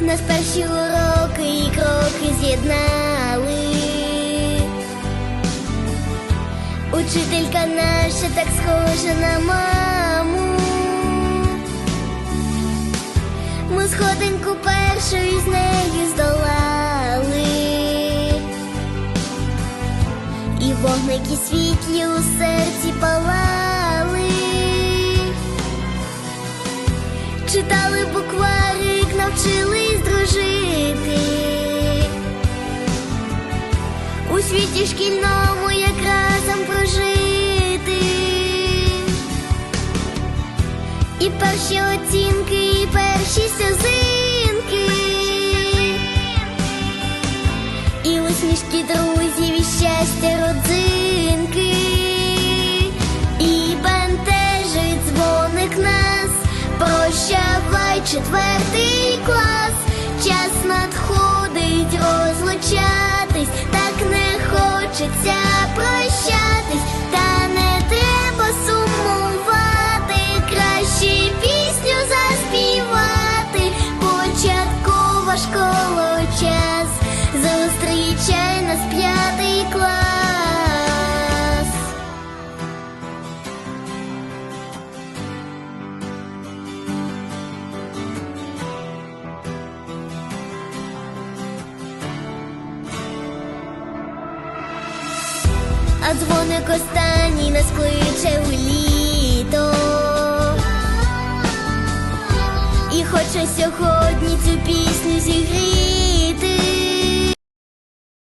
Нас перші уроки і кроки з'єднали. Учителька наша так схожа на маму. Ми сходинку першою з нею здолали. І вогники світлі у серці палали. Читали букварик, навчились У світі шкільному як разом прожити. І перші оцінки, і перші сльозинки. І усмішки друзів, і щастя родзинки. І бентежить дзвоник нас. Прощавай четвертий Школа час, зустрічай нас п'ятий клас. А дзвоник останній нас Хоче сьогодні цю пісню зігріти.